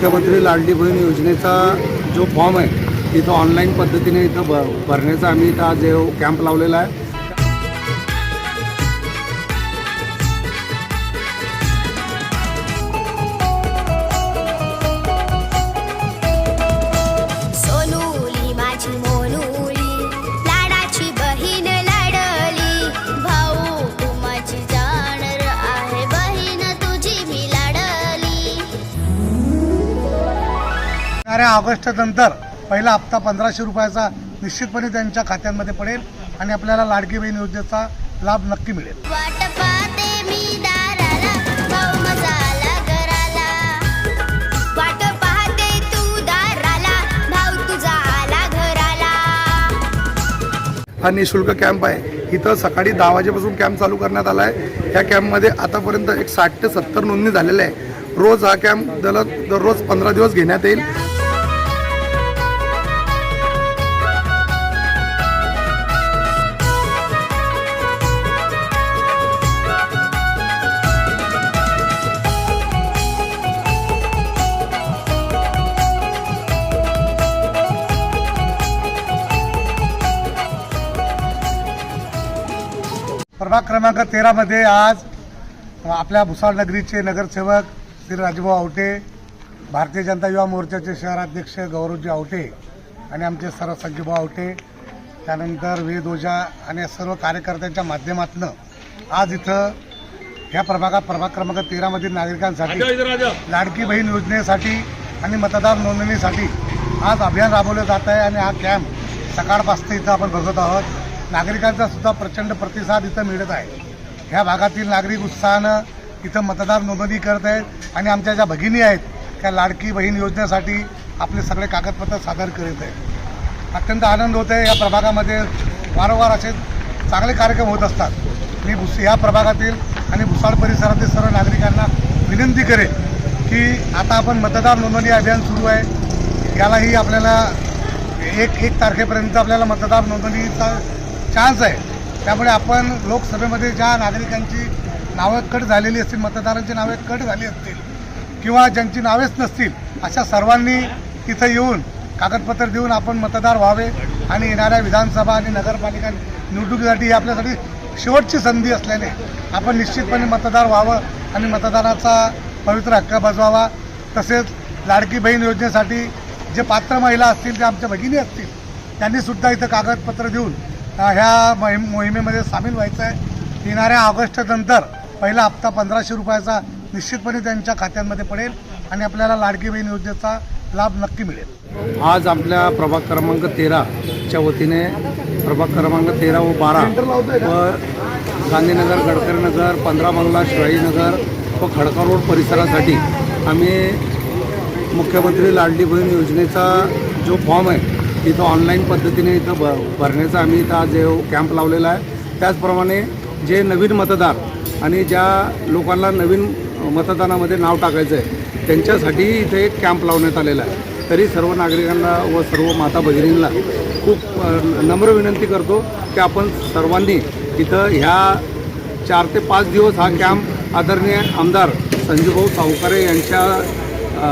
मुख्यमंत्री लाडली बहीण योजनेचा जो फॉर्म आहे तिथं ऑनलाईन पद्धतीने इथं भ भरण्याचा आम्ही इथं आज कॅम्प लावलेला आहे. येणाऱ्या ऑगस्ट नंतर पहिला हप्ता पंधराशे रुपयाचा निश्चितपणे त्यांच्या खात्यांमध्ये पडेल आणि आपल्याला लाडकी बहीण योजनेचा लाभ नक्की मिळेल. वाट पाहते मी दाराला भाऊ माझा आला घराला. वाट पाहते तू दाराला भाऊ तुझा आला घराला. हा निशुल्क कॅम्प आहे. इथं सकाळी दहा वाजेपासून कॅम्प चालू करण्यात आला आहे. या कॅम्पमध्ये आतापर्यंत एक साठ ते सत्तर नोंदणी झालेल्या आहे रोज हा कॅम्प दर दररोज पंधरा दिवस घेण्यात येईल. प्रभाग क्रमांक तेरामध्ये आज आपल्या भुसावळ नगरीचे नगरसेवक श्री राजभाऊ आवटे भारतीय जनता युवा मोर्चाचे शहराध्यक्ष गौरवजी आवटे आणि आमचे सर्व संजूभाऊ आवटे त्यानंतर वेद ओझा आणि सर्व कार्यकर्त्यांच्या माध्यमातून आज इथं ह्या प्रभागात प्रभाग क्रमांक तेरामधील नागरिकांसाठी लाडकी बहीण योजनेसाठी आणि मतदार नोंदणीसाठी आज अभियान राबवलं जात आहे आणि हा कॅम्प सकाळपासून इथं आपण बघत आहोत. नागरिकांचा सुद्धा प्रचंड प्रतिसाद इथं मिळत आहे. ह्या भागातील नागरिक उत्साहानं इथं मतदार नोंदणी करत आहेत आणि आमच्या ज्या भगिनी आहेत त्या लाडकी बहीण योजनेसाठी आपले सगळे कागदपत्र सादर करीत आहेत. अत्यंत आनंद होत आहे या प्रभागामध्ये. वारंवार असे चांगले कार्यक्रम होत असतात. मी भुस या प्रभागातील आणि भुसाळ परिसरातील सर्व नागरिकांना विनंती करेन की आता आपण मतदार नोंदणी अभियान सुरू आहे. यालाही आपल्याला एक एक तारखेपर्यंत आपल्याला मतदार नोंदणीचा चान्स आहे. त्यामुळे आपण लोकसभेमध्ये ज्या नागरिकांची नावं कट झालेली असतील मतदारांची नावे कट झाली असतील किंवा ज्यांची नावेच नसतील अशा सर्वांनी तिथं येऊन कागदपत्र देऊन आपण मतदार व्हावे आणि येणाऱ्या विधानसभा आणि नगरपालिका निवडणुकीसाठी ही आपल्यासाठी शेवटची संधी असल्याने आपण निश्चितपणे मतदार व्हावं आणि मतदानाचा पवित्र हक्क बजवावा. तसेच लाडकी बहीण योजनेसाठी जे पात्र महिला असतील ते आमच्या भगिनी असतील त्यांनी सुद्धा इथं कागदपत्र देऊन ह्या मोहिम मोहिमेमध्ये सामील व्हायचं आहे. येणाऱ्या ऑगस्टनंतर पहिला हप्ता पंधराशे रुपयाचा निश्चितपणे त्यांच्या खात्यांमध्ये पडेल आणि आपल्याला लाडकी बहीण योजनेचा लाभ नक्की मिळेल. आज आपल्या प्रभाग क्रमांक तेराच्या वतीने प्रभाग क्रमांक तेरा व बारा व गांधीनगर गडकरीनगर पंधरा बंगला शिवाजीनगर व खडका रोड परिसरासाठी आम्ही मुख्यमंत्री लाडली बहीण योजनेचा जो फॉर्म आहे इथं ऑनलाईन पद्धतीने इथं भ भरण्याचा आम्ही इथं आज कॅम्प लावलेला आहे. त्याचप्रमाणे जे नवीन मतदार आणि ज्या लोकांना नवीन मतदानामध्ये नाव टाकायचं आहे त्यांच्यासाठी इथे एक कॅम्प लावण्यात आलेला आहे. तरी सर्व नागरिकांना व सर्व माता भगिनींना खूप नम्र विनंती करतो की आपण सर्वांनी इथं ह्या चार ते पाच दिवस हा कॅम्प आदरणीय आमदार संजीवभाऊ सावकारे यांच्या अ,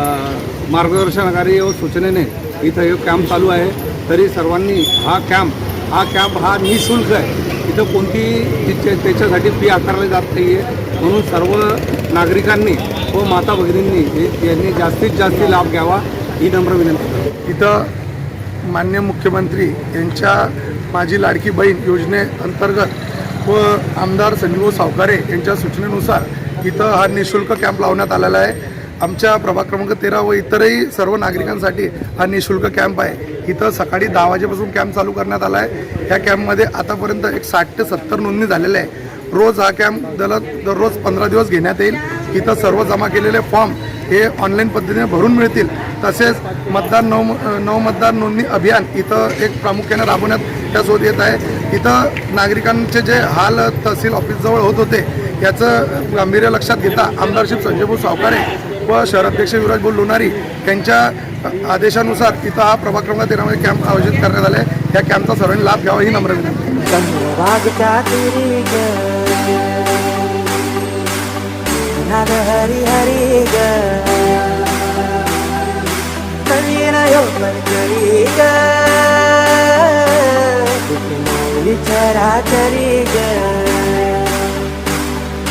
मार्गदर्शनाखाली व सूचनेने इथं हे कॅम्प चालू आहे. तरी सर्वांनी हा कॅम्प हा कॅम्प हा निशुल्क आहे. इथं कोणती तिच्या त्याच्यासाठी फी आकारली जात नाही आहे म्हणून सर्व नागरिकांनी व माता भगिनींनी यांनी जास्तीत जास्त लाभ घ्यावा ही नम्र विनंती इथं मान्य मुख्यमंत्री यांच्या माझी लाडकी बहीण योजनेअंतर्गत व आमदार संजीव सावकारे यांच्या सूचनेनुसार इथं हा निशुल्क कॅम्प लावण्यात आलेला आहे. आमच्या प्रभाग क्रमांक तेरा व इतरही सर्व नागरिकांसाठी हा निशुल्क कॅम्प आहे. इथं सकाळी दहा वाजेपासून कॅम्प चालू करण्यात आला आहे. या कॅम्पमध्ये आतापर्यंत एक साठ ते सत्तर नोंदणी झालेल्या आहे रोज हा कॅम्प दर दररोज पंधरा दिवस घेण्यात येईल. इथं सर्व जमा केलेले फॉर्म हे ऑनलाईन पद्धतीने भरून मिळतील. तसेच मतदान नव नव मतदार नोंदणी अभियान इथं एक प्रामुख्याने राबवण्यात त्यासोबत येत आहे. इथं नागरिकांचे जे हाल तहसील ऑफिसजवळ होत होते याचं गांभीर्य लक्षात घेता आमदारशिप संजयभाऊ सावकारे व शहराध्यक्ष विराजभाऊ लोणारी यांच्या आदेशानुसार तिथं हा प्रभाग क्रमांक तेरामध्ये कॅम्प आयोजित करण्यात आला आहे या कॅम्पचा सर्वांनी लाभ घ्यावा ही नम्र विनंती राग चातुरी ग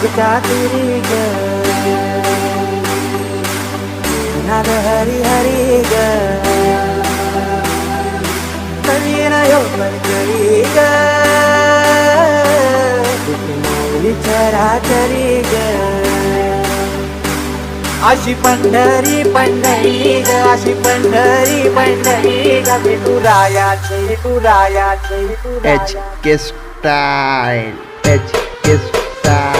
राग चातुरी ग नाद हरी हरी ग कवी ना यो पण करी ग विचाराचरी ग अशी पंढरी पंढरी ग अशी पंढरी पंढरी ग विठुरायाचे विठुरायाचे H K style H K style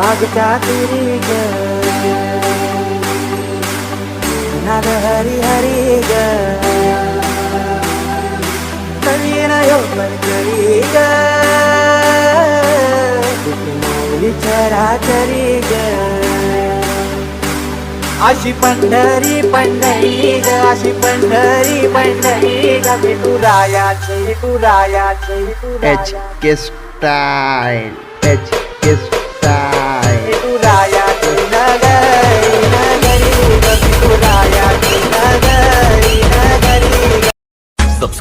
राग चातुरी ग. नाद हरी हरी ग. कवी ना यो पण करी ग. विचाराचरी ग. अशी पंढरी पंढरी ग अशी पंढरी पंढरी ग. विठुरायाचे विठुरायाचे H विठुराया K